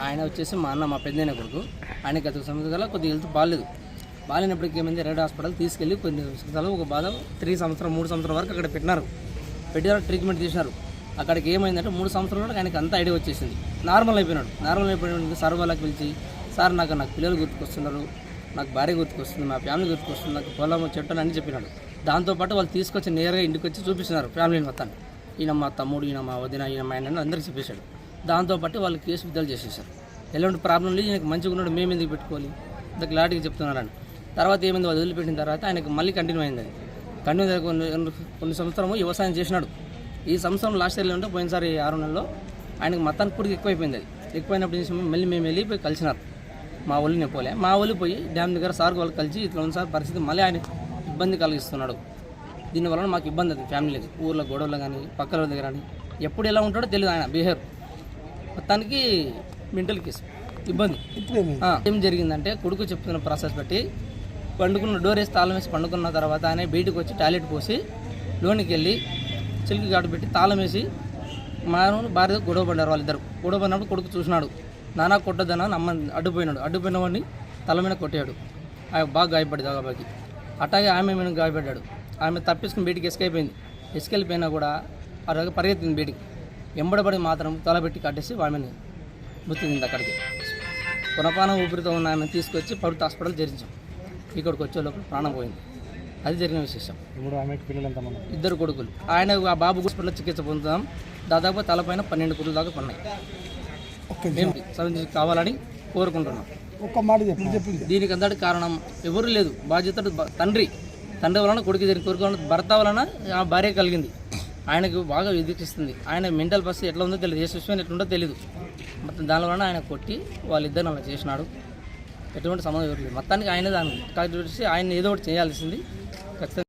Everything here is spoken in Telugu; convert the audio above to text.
ఆయన వచ్చేసి మా అన్న మా పెద్దైన కొడుకు. ఆయన గత సంవత్సరాల కొద్దిగా హెల్త్ బాగాలేదు బాగాలేనప్పటికీ ఏమైంది రెడ్ హాస్పిటల్ తీసుకెళ్ళి కొన్ని సంవత్సరాలు ఒక బాధ త్రీ సంవత్సరం మూడు సంవత్సరం వరకు అక్కడ పెట్టినారు. పెట్టిన ట్రీట్మెంట్ చేసినారు. అక్కడికి ఏమైందంటే మూడు సంవత్సరాలు ఆయనకి అంత ఐడియా వచ్చేసింది. నార్మల్ అయిపోయినాడు. నార్మల్ అయిపోయిన సార్ వాళ్ళకి పిలిచి సార్ నాకు నాకు పిల్లలు గుర్తుకొస్తున్నారు. నాకు భార్య గుర్తుకొస్తుంది మా ఫ్యామిలీ గుర్తుకొస్తుంది నాకు పొలం చెట్టు అని చెప్పినాడు. దాంతోపాటు వాళ్ళు తీసుకొచ్చి నేరుగా ఇంటికి వచ్చి చూపిస్తున్నారు ఫ్యామిలీని మొత్తాన్ని. ఈయన మా తమ్ముడు ఈయన మా వదిన ఈయన మా ఆయన అందరికీ చెప్పేశాడు. దాంతోపాటు వాళ్ళు కేసు విద్యలు చేసేసారు ఎలాంటి ప్రాబ్లం లేదు ఈయనకు మంచిగా ఉన్నాడు మేము ఎందుకు పెట్టుకోవాలి? ఇంత క్లారిటీగా చెప్తున్నారని. తర్వాత ఏమైంది వాళ్ళు వదిలిపెట్టిన తర్వాత ఆయనకు మళ్ళీ కంటిన్యూ అయింది అది. కంటిన్యూ కొన్ని కొన్ని సంవత్సరము వ్యవసాయం చేసినాడు. ఈ సంవత్సరం లాస్ట్ ఇయర్లో ఉంటే పోయినసారి ఆరు నెలలో ఆయనకు మతానికి కూడా ఎక్కువైపోయింది అది. ఎక్కువైనప్పుడు చేసి మళ్ళీ మేము వెళ్ళిపోయి కలిసినారు మా ఒళ్ళు నేను పోలే. మా ఒళ్ళు పోయి డ్యామ్ దగ్గర సార్ వాళ్ళు కలిసి ఇట్లా ఉంది సార్ పరిస్థితి మళ్ళీ ఆయన ఇబ్బంది కలిగిస్తున్నాడు. దీనివల్ల మాకు ఇబ్బంది అవుతుంది ఫ్యామిలీకి ఊర్లో గొడవలు కానీ పక్కల దగ్గర కానీ ఎప్పుడు ఎలా ఉంటాడో తెలియదు ఆయన బిహేవ్. మొత్తానికి మెంటల్ కేసు. ఇబ్బంది. ఆ, ఏం జరిగిందంటే కొడుకు చెప్తున్న ప్రాసెస్ బట్టి పండుకున్న డోర్ వేసి తాళం వేసి పండుకున్న తర్వాత ఆయన బయటకు వచ్చి టాయిలెట్ పోసి లోనికి వెళ్ళి చిలికి గాడు పెట్టి తాళం వేసి మానవులు భార్య గొడవ పడ్డారు వాళ్ళిద్దరు. గొడవ పడినప్పుడు కొడుకు చూసినాడు. నానా కొట్టదన అమ్మ అడ్డుపోయినాడు. అడ్డుపోయిన వాడిని తల మీద కొట్టాడు. ఆయన బాగా గాయపడింది బాబాకి అట్లాగే ఆమె మీద గాయపడ్డాడు. ఆమె తప్పించుకుని బయటికి ఎస్కైపోయింది ఎస్కెళ్ళిపోయినా కూడా ఆ పరిగెత్తింది బయటికి. ఎంబడబడి మాత్రం తల పెట్టి కట్టేసి ఆమెని మృతింది అక్కడికి. పునపాన ఊపిరితో ఉన్న ఆమెను తీసుకొచ్చి పడుతు హాస్పిటల్ చేరించాం ఇక్కడికి వచ్చే లోపల ప్రాణం పోయింది. అది జరిగిన విశేషం. ఇద్దరు కొడుకులు. ఆయన ఆ బాబు హాస్పిటల్లో చికిత్స పొందుతాం. దాదాపు తలపైన పన్నెండు కుర్రల దాకా పన్నాయి. మేము కావాలని కోరుకుంటున్నాం. ఒక్క మాట చెప్పు చెప్పింది. దీనికి అంతటి కారణం ఎవరు లేదు. బాధ్యత తండ్రి. తండ్రి వలన కొడుకు జరిగిన కొడుకు వలన భర్త వలన ఆ భార్య కలిగింది. ఆయనకు బాగా ఎదిరిస్తుంది ఆయన మెంటల్ పరిస్థితి ఎట్లా ఉందో తెలియదు. ఏ సిచ్యువేషన్ ఎట్లుందో తెలియదు మొత్తం దాని వలన ఆయన కొట్టి వాళ్ళిద్దరిని అలా చేసినాడు. ఎటువంటి సంబంధం ఎవరు లేదు. మొత్తానికి ఆయన దాని కాబట్టి ఆయన ఏదో ఒకటి చేయాల్సింది. ఖచ్చితంగా